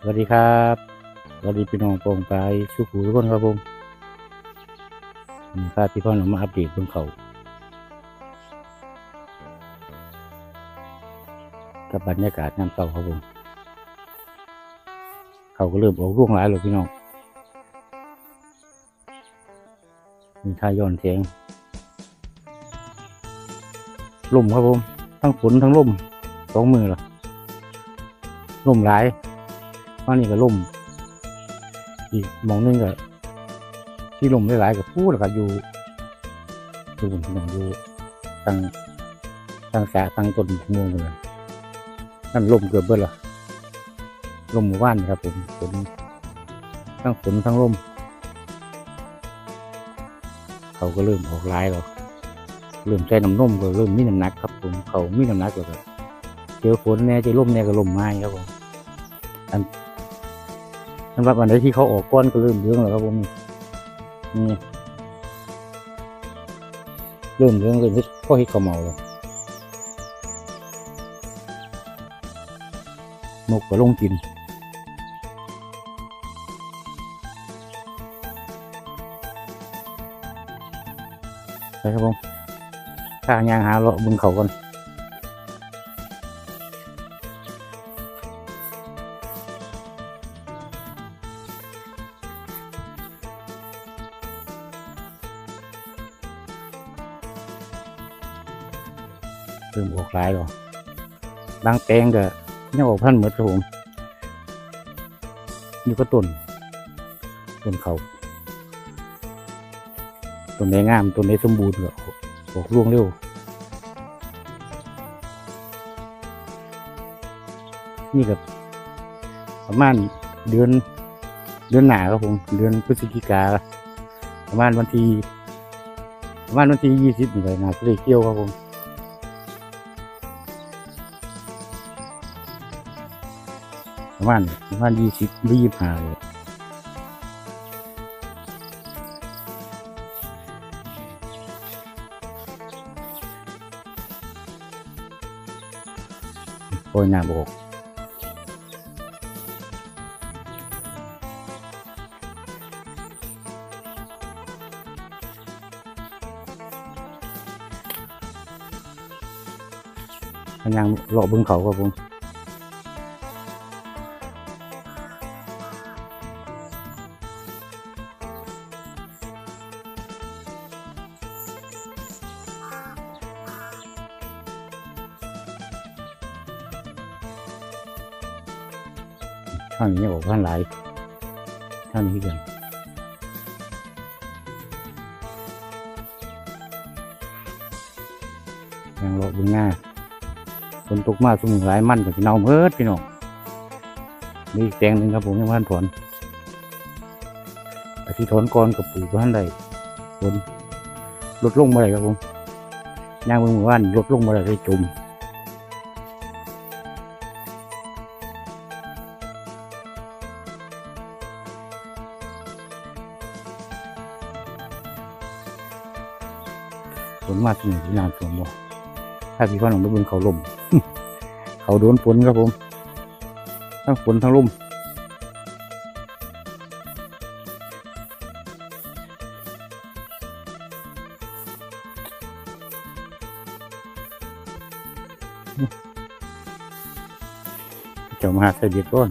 สวัสดีครับสวัสดีพี่น้องโปร่งปลายสุขุทุกคนครับผมมีพาพี่พ่อหนูมาอัปเดตเบื้องเขากับบรรยากาศน้ำเต่าครับผมเขาก็เริ่มออกร่วงหลายเลยพี่น้องมีทายอนเสียงลมครับผม ทั้งฝนทั้งลมสองมือเหรอ ลมหลายว่านี่ก็ลมอีกมองหนึงก็ที่ลมหลายๆกับพูดแล้วก็อยู่ดูพี่นองอยู่ทางทางสาทางต้นม่วงเลยนั่นลมเกือบเบิดหรอลมหมู่บ้านครับผมฝนทั้งฝนทั้งลมเขาก็เริ่มออกลายแล้วเริ่มใช้น้ำนมก็เริ่มมีน้ำหนักครับผมเขามีน้ำหนักแล้วก็ เจอฝนแน่เจอลมแน่ก็ลมไม้ครับผมอันสำหรับอันใดที่เขาออกก้อนก็เริ่มเรื่องแล้วครับผมนี่เริ่มเรื่องเริ่มเฮ็ดพ่อเฮ็ดข้าเมาแล้วนกก็ลงกินไปครับผมข้างยางหาเลาะบึงเขากัน เริ่มออกหลายแล้วบางแปลงก็ยังออกพันเหมือนครับผมนี่ก็ต้นต้นเขาต้นไหนงามต้นไหนสมบูรณ์ก็ออกอกร่วงเร็วนี่กับประมาณเดือนเดือนหนาครับผมเดือนพฤศจิกาประมาณวันที่ประมาณวันที่ยี่สิบนี่เลยนาจะเกี่ยวครับผม ประมาณประมาณยี่สิบหรือยี่สิบห้าเลยโอ้ยหน้าบกมันยังเลาะบึงเขาครับผม ข้างนี้บอกข้างหลายข้างนี้กันยังเลาะเบึงหน้าฝนตกมาสมุนหลายมันกับเน่าเมิดพี่น้องมีอีกแปลงหนึ่งครับผมยังพันถอนแต่ที่ถอนก่อนกับปลูกพันใดฝนลดลงมาเลยครับผมย่างเมืองหมู่บ้านลดลงมาเลยได้จุ่ม ฝนมาที่นี่ที่นานฝนบ่ถ้าพี่พ่อหนุ่มไปบิ่งเขาลม เขาโดนฝนครับผม ทั้งฝนทั้งลมเจ้ามาหาใส่เบียดก้อน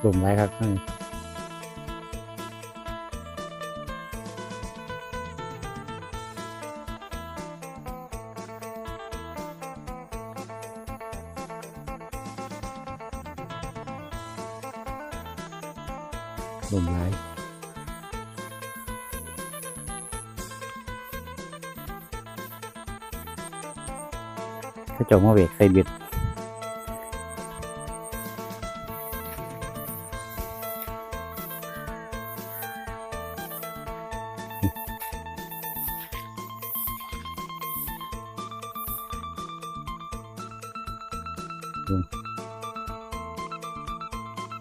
กลุ่มไว้ครับท่านลมไว้กระจกมาเวกใส่บิด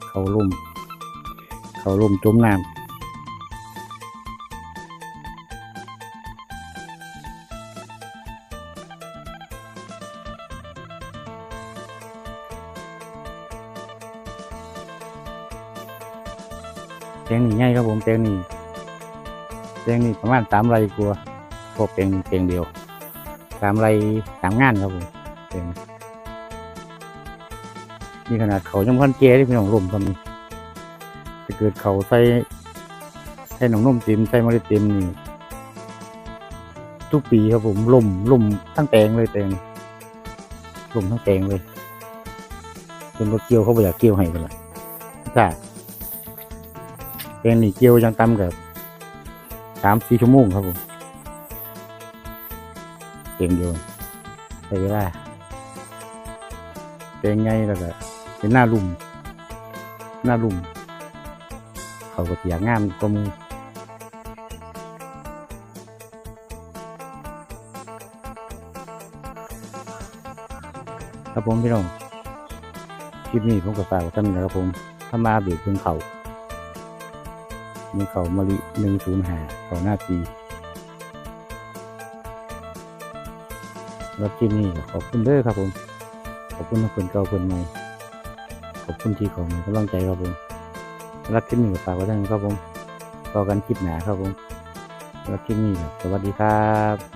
เขาลุ่มเขาลุ่มจมน้ำแปลงนี่ใหญ่ครับผมแปลงนี่แปลงนี่ประมาณสามไรกว่าพวกแปลงนี่แปลงเดียวสามไรสามงานครับผมแปลง นี่ขนาดเขายังพันเกที่พี่น้องลมตอนนี้ถ้าเกิดเขาใส่ใส่หนองนมเต็มใส่เมล็ดเต็มนี่ทุกปีครับผมลมลมทั้งแปลงเลยแปลงลมทั้งแปลงเลยจนรถเกี่ยวเขาไม่อยากเกี่ยวให้กันละจ้าเป็นนี่เกี่ยวยังต่ำกับสามสี่ชั่วโมงครับผมเก่งอยู่ใช้เวลาเป็นไงแล้วก็ เป็นหน้าลุ่ม หน้าลุ่ม เขาก็เสียงามก็มือครับผมพี่น้องคลิปนี้ผมก็ฝากไว้ท่านนะครับผมถ้ามาเบียดเพิ่งเขามีเขามะลิหนึ่งศูนย์หาเขาหน้าปีแล้วที่นี่ขอบคุณเด้อครับผม ขอบคุณทุกคนเก่าคนใหม่ ขอบคุณที่ของกำลังใจครับผมรักที่นี่ฝากไว้ด้วยครับผมต่อกันคลิปหนาครับผมรักที่นี่สวัสดีครับ